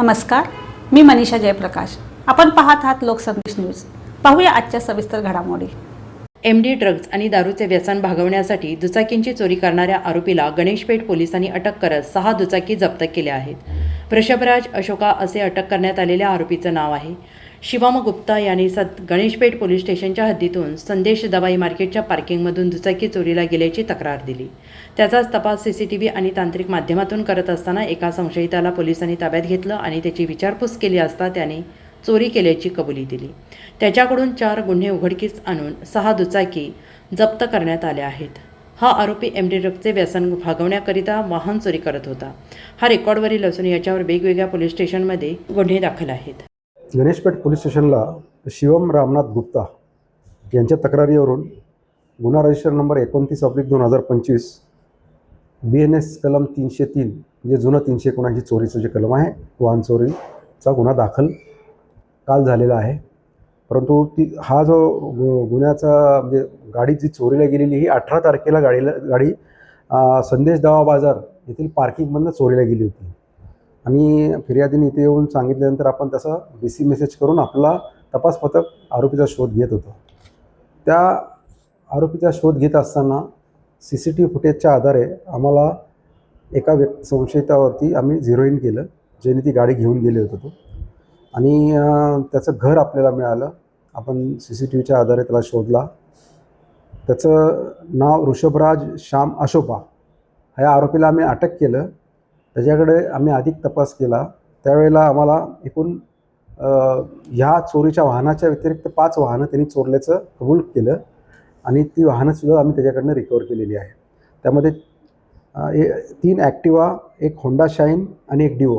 नमस्कार मी मनीषा जयप्रकाश. आपण पाहत आहात लोकसंदेश न्यूज. पाहूया आजच्या सविस्तर घडामोडी. एम डी ड्रग्ज आणि दारूचे व्यसन भागवण्यासाठी दुचाकींची चोरी करणाऱ्या आरोपीला गणेशपेठ पोलिसांनी अटक करत सहा दुचाकी जप्त केल्या आहेत. वृषभराज अशोका असे अटक करण्यात आलेल्या आरोपीचं नाव आहे. शिवम गुप्ता यांनी सत गणेशपेठ पोलीस स्टेशनच्या हद्दीतून संदेश दवाई मार्केटच्या पार्किंगमधून दुचाकी चोरीला गेल्याची तक्रार दिली. त्याचाच तपास सी सी टी व्ही आणि तांत्रिक माध्यमातून करत असताना एका संशयिताला पोलिसांनी ताब्यात घेतलं आणि त्याची विचारपूस केली असता त्याने चोरी केल्याची कबुली दिली. त्याच्याकडून चार गुन्हे उघडकीस आणून सहा दुचाकी जप्त करण्यात आल्या आहेत. हा आरोपी एम डी ड्रगचे व्यसन भागवण्याकरिता वाहन चोरी करत होता. हा रेकॉर्डवरील असून याच्यावर वेगवेगळ्या पोलीस स्टेशनमध्ये गुन्हे दाखल आहेत. गणेशपेठ पोलीस स्टेशनला शिवम रामनाथ गुप्ता यांच्या तक्रारीवरून गुन्हा रजिस्टर नंबर एकोणतीस ऑब्लिक दोन हजार पंचवीस बी एन एस कलम तीनशे तीन म्हणजे जुनं तीनशे एकोणऐंशी चोरीचं जे कलम आहे वाहन चोरीचा गुन्हा दाखल काल झालेला आहे. परंतु ती हा जो गु गुन्ह्याचा म्हणजे गाडी जी चोरीला गेलेली ही अठरा तारखेला गाडीला गाडी संदेश दवा बाजार येथील पार्किंगमधनं चोरीला गेली होती. आणि फिर्यादीने इथे येऊन सांगितल्यानंतर आपण तसं बी सी मेसेज करून आपला तपास पथक आरोपीचा शोध घेत होतो. त्या आरोपीचा शोध घेत असताना सी सी टी व्ही फुटेजच्या आधारे आम्हाला एका व्यक् संशयितावरती आम्ही झिरो इन केलं ज्याने ती गाडी घेऊन गेले होतो तो. आणि त्याचं घर आपल्याला मिळालं. आपण सी सी टी व्हीच्या आधारे त्याला शोधला. त्याचं नाव ऋषभराज श्याम अशोपा. ह्या आरोपीला आम्ही अटक केलं. त्याच्याकडे आम्ही अधिक तपास केला. त्यावेळेला आम्हाला एकूण ह्या चोरीच्या वाहनाच्या व्यतिरिक्त पाच वाहनं त्यांनी चोरल्याचं कबूल केलं. आणि ती वाहनंसुद्धा आम्ही त्याच्याकडनं रिकवर केलेली आहे. त्यामध्ये ए तीन ॲक्टिवा एक होंडा शाईन आणि एक डिओ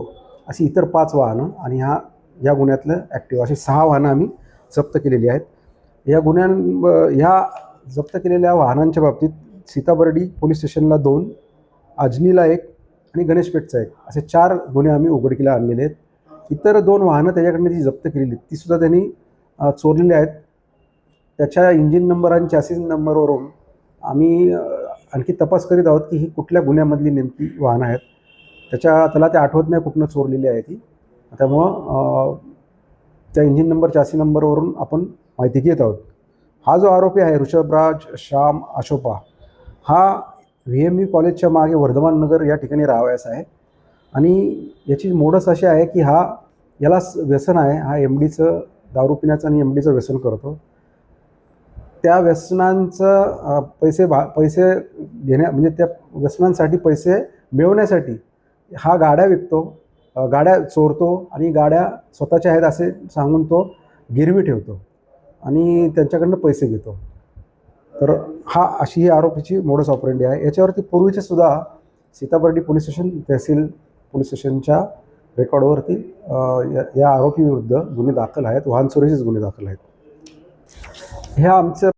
अशी इतर पाच वाहनं आणि ह्या या गुन्ह्यातलं ॲक्टिव्ह अशी सहा वाहनं आम्ही जप्त केलेली आहेत. या गुन्ह्यां ह्या जप्त केलेल्या वाहनांच्या बाबतीत सीताबर्डी पोलीस स्टेशनला दोन अजनीला एक आणि गणेशपेठचा एक. असे चार गुन्हे आम्ही उघडकीला आणलेले आहेत. इतर दोन वाहनं त्याच्याकडनं जी जप्त केलेली आहेत तीसुद्धा त्यांनी चोरलेली आहेत. त्याच्या इंजिन नंबर आणि चॅसिस नंबरवरून आम्ही आणखी तपास करीत आहोत की ही कुठल्या गुन्ह्यामधली नेमकी वाहनं आहेत. त्याच्या त्याला ते आठवत नाही कुठनं चोरलेली आहे ती. त्यामुळं त्या इंजिन नंबर चॅसी नंबरवरून आपण माहिती घेत आहोत. हा जो आरोपी आहे ऋषभराज श्याम अशोपा हा व्ही एम यू कॉलेजच्या मागे वर्धमान नगर या ठिकाणी राहावयास आहे. आणि याची मोडस अशी आहे की हा याला व्यसन आहे. हा एम डीचं दारू पिण्याचं आणि एम डीचं व्यसन करतो. त्या व्यसनांचं पैसे भा पैसे घेण्या म्हणजे त्या व्यसनांसाठी पैसे मिळवण्यासाठी हा गाड्या विकतो. गाड्या चोरतो आणि गाड्या स्वतःच्या आहेत असे सांगून तो गिरवी ठेवतो आणि त्यांच्याकडनं पैसे घेतो. तर हा अशी ही आरोपीची मोडस ऑपरेंडी आहे. याच्यावरती पूर्वीचे सुद्धा सीताबर्डी पोलीस स्टेशन तहसील पोलीस स्टेशनच्या रेकॉर्डवरती या या आरोपीविरुद्ध गुन्हे दाखल आहेत. वाहन चोरीचेच गुन्हे दाखल आहेत. ह्या आमच्या